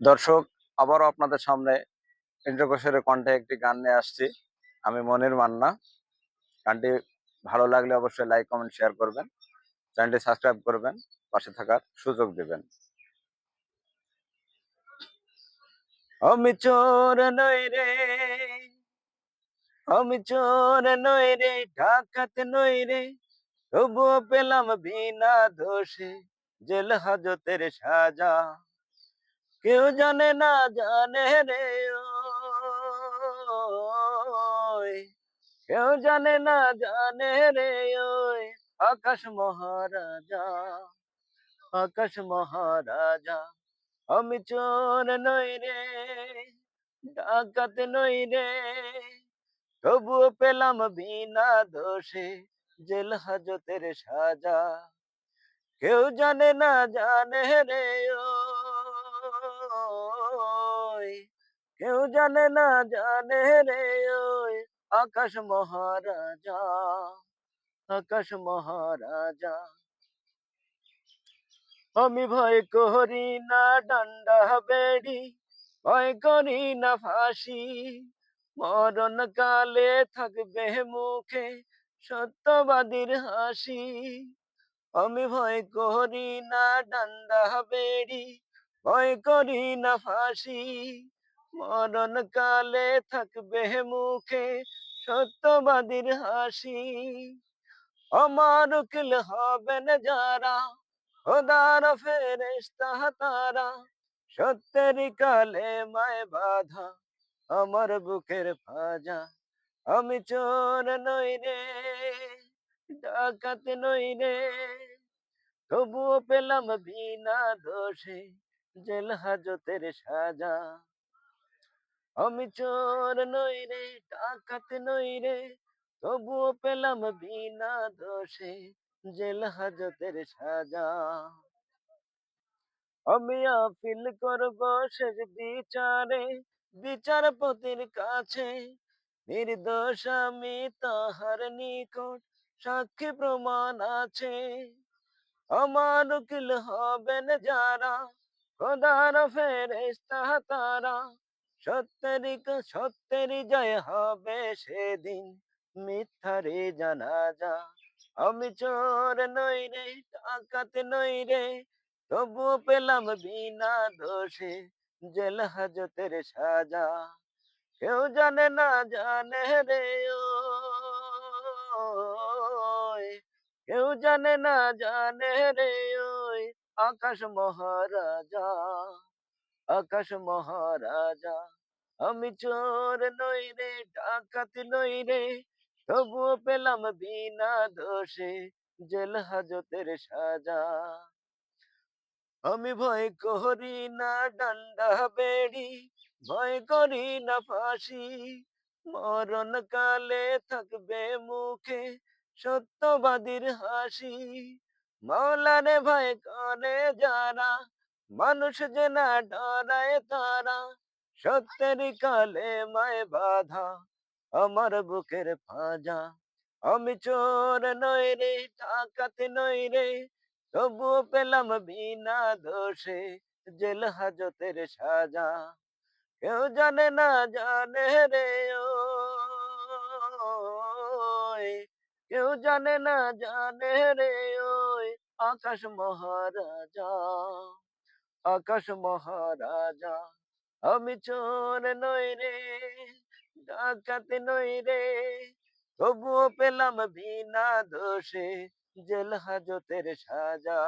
দর্শক, আবারও আপনাদের সামনে ইন্দ্রকোষের কণ্ঠে একটি গান নিয়ে আসছি। আমি মনির মান্না। গানটি ভালো লাগলে অবশ্যই লাইক, কমেন্ট, শেয়ার করবেন। চ্যানেলটি সাবস্ক্রাইব করবেন, পাশে থাকার সুযোগ দিবেন। আমি চোর নই রে, আমি চোর নই রে, ডাকাত নই রে, তবুও পেলাম বিনা দোষে জেল হাজতের সাজা। কেউ জানে না জানে রে কেউ জানে না জানে রে ওই আকাশ মহারাজা আকাশ মহারাজা। আমি চোর নই রে, ডাকাত নই রে। তবুও পেলাম বিনা দোষে জেল হাজতের সাজা। কেউ জানে না জানে রে ওই কেউ জানে না জানে রে ওই আকাশ মহারাজা আকাশ মহারাজা। আমি ভয় করি না ডান্ডা বেড়ি, ভয় করি না ফাঁসি। মরণ কালে থাকবে মুখে সত্যবাদীর হাসি। আমি ভয় করি না ডান্ডা বেড়ি, ভয় করি না ফাঁসি। মরণ কালে থাকবে মুখে সত্যবাদীর হাসি। আমার হবেন যারা, খোদার ফেরেস্তা তারা। সত্যের কালে মায় বাধা, আমার বুকের ফাজা আমি চোর নই রে, ডাকাত নই রে। তবুও পেলাম বিনা দোষে জেল হাজতের সাজা। আমি চোর নই রে, ডাকাত নই রে, তবুও পেলাম বিনা দোষে জেল হাজতের সাজা। আমি আপিল করব শেষ বিচারে, বিচারপতির কাছে। নির্দোষ আমি তাহার নিকট সাক্ষী প্রমাণ আছে। আমার উকিল হবেন যারা, খোদার ফেরেস্তা তারা। সত্যেরই ক- সত্যেরই জয় হবে সেদিন। মিথ্যারে জানা যা। আমি চোর নই রে, ডাকাত নই রে তবু পেলাম বিনা দোষে জেল হাজতের সাজা। কেউ জানে না জানে রে ওই। কেউ জানে না জানে রে ওই, আকাশ মহারাজা। আকাশ মহারাজা, আমি চোর নই রে, ডাকাত নই রে, তবুও পেলাম বিনা দোষে জেল হাজতের সাজা। আমি ভয় করি না ডান্ডা বেড়ি, ভয় করি না ফাঁসি, মরণ কালে থাকবে মুখে সত্যবাদীর হাসি। মৌলারে ভয় করে যারা মানুষ যে না ডরায় তারা, সত্যের কালে মায় বাধা, আমার বুকের ফাজা। আমি চোর নই রে, ডাকাত নই রে, তবুও পেলাম বিনা দোষে জেল হাজতের সাজা। কেউ জানে না জানে রে ওই, কেউ জানে না জানে রে ওই, আকাশ মহারাজা। আকাশ মহারাজা, আমি চোর নই রে, ডাকাত নই রে। তবুও পেলাম বিনা দোষে জেল হাজতের সাজা।